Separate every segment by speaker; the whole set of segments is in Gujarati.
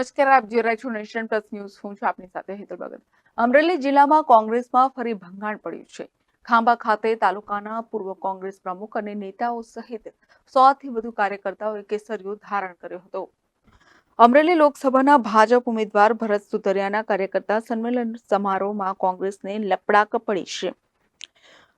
Speaker 1: નમસ્કાર, આપ જોઈ રહ્યા છો નેશન પ્લસ ન્યૂઝ. હું છું આપની સાથે હેતલ ભગત. અમરેલી જિલ્લામાં કોંગ્રેસમાં ફરી ભંગાણ પડ્યું છે. ખાંભા ખાતે તાલુકાના પૂર્વ કોંગ્રેસ પ્રમુખ અને નેતાઓ સહિત સો થી વધુ કાર્યકર્તાઓએ કેસરીઓ ધારણ કર્યો હતો. અમરેલી લોકસભાના ભાજપ ઉમેદવાર ભરત સુતરિયાના કાર્યકર્તા સંમેલન સમારોહમાં કોંગ્રેસને લપડાક પડી છે.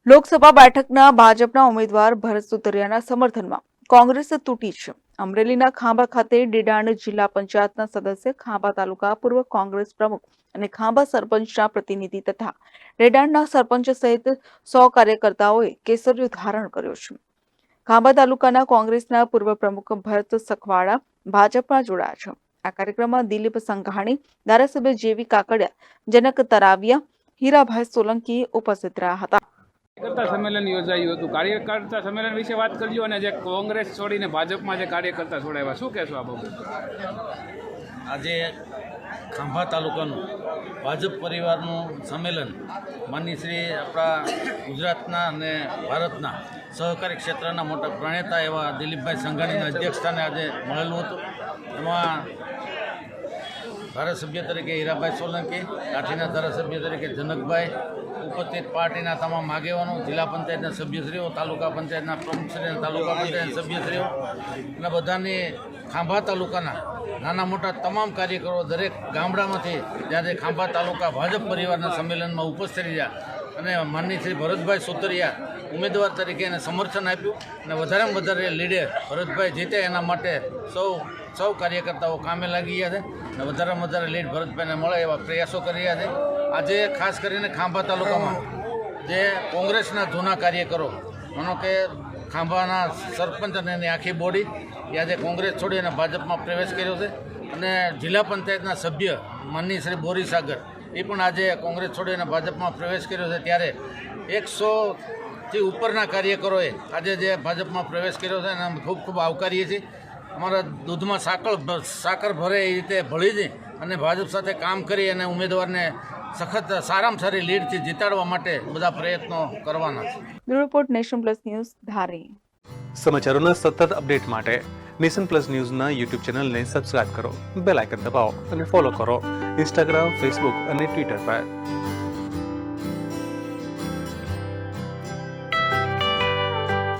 Speaker 1: લોકસભા બેઠકના ભાજપના ઉમેદવાર ભરત સુતરિયાના સમર્થનમાં કોંગ્રેસ તૂટી છે. અમરેલીના ખાંભા ખાતે ડેડાણ જિલ્લા પંચાયતના સદસ્ય ખાંભા તાલુકા પૂર્વ કોંગ્રેસ પ્રમુખ અને ખાંભા સરપંચના પ્રતિનિધિ તથા ડેડાણના સરપંચ સહિત સો કાર્યકર્તાઓએ કેસરીયો ધારણ કર્યો છે. ખાંભા તાલુકાના કોંગ્રેસના પૂર્વ પ્રમુખ ભરત સખવાડા ભાજપમાં જોડાયા છે. આ કાર્યક્રમમાં દિલીપ સંઘાણી, ધારાસભ્ય જેવી કાકડિયા, જનક તરાવિયા, હીરાભાઈ સોલંકી ઉપસ્થિત રહ્યા હતા.
Speaker 2: કાર્યકર્તા સંમેલન યોજાયું હતું. કાર્યકર્તા સંમેલન વિશે વાત કરજો અને જે કોંગ્રેસ છોડીને ભાજપમાં જે કાર્યકર્તા છોડાવ્યા, શું કહેશો આ બાબતે?
Speaker 3: આજે ખાંભા તાલુકાનું ભાજપ પરિવારનું સંમેલન માનની શ્રી આપણા ગુજરાતના અને ભારતના સહકારી ક્ષેત્રના મોટા પ્રણેતા એવા દિલીપભાઈ સંઘાણીના અધ્યક્ષસ્થાને આજે મળેલું હતું. એમાં ધારાસભ્ય તરીકે હીરાભાઈ સોલંકી કાઠીના ધારાસભ્ય તરીકે જનકભાઈ, ઉપસ્થિત પાર્ટીના તમામ આગેવાનો, જિલ્લા પંચાયતના સભ્યશ્રીઓ, તાલુકા પંચાયતના પ્રમુખશ્રી અને તાલુકા પંચાયતના સભ્યશ્રીઓ અને બધાની ખાંભા તાલુકાના નાના મોટા તમામ કાર્યકરો દરેક ગામડામાંથી જ્યારે ખાંભા તાલુકા ભાજપ પરિવારના સંમેલનમાં ઉપસ્થિત રહ્યા અને માનની શ્રી ભરતભાઈ સુતરિયા ઉમેદવાર તરીકે એને સમર્થન આપ્યું અને વધારેમાં વધારે લીડે ભરતભાઈ જીતે એના માટે સૌ સૌ કાર્યકર્તાઓ કામે લાગી ગયા છે. અને વધારેમાં વધારે લીડ ભરતભાઈને મળે એવા પ્રયાસો કરી રહ્યા છે. આજે ખાસ કરીને ખાંભા તાલુકામાં જે કોંગ્રેસના જૂના કાર્યકરો, માનો કે ખાંભાના સરપંચ અને એની આખી બોડી, એ આજે કોંગ્રેસ છોડી અને ભાજપમાં પ્રવેશ કર્યો છે. અને જિલ્લા પંચાયતના સભ્ય માનની શ્રી બોરીસાગર, એ પણ આજે કોંગ્રેસ છોડી અને ભાજપમાં પ્રવેશ કર્યો છે. ત્યારે એકસોથી ઉપરના કાર્યકરોએ આજે જે ભાજપમાં પ્રવેશ કર્યો છે અને અમે ખૂબ ખૂબ આવકારીએ છીએ. અમારા દૂધમાં સાકર સાકર ભરે એ રીતે ભળી છે અને ભાજપ સાથે કામ કરી અને ઉમેદવારને સખત સારામાં સારી લીડથી જીતાડવા માટે બધા પ્રયત્નો કરવાના છે.
Speaker 1: Report nation plus news Dhari.
Speaker 4: સમાચારોના સતત અપડેટ માટે નેશન પ્લસ ન્યૂઝના યુટ્યુબ ચેનલને સબસ્ક્રાઇબ કરો બેલ આઇકન દબાવો અને ફોલો કરો. ઇન્સ્ટાગ્રામ ફેસબુક અને ટ્વિટર પર.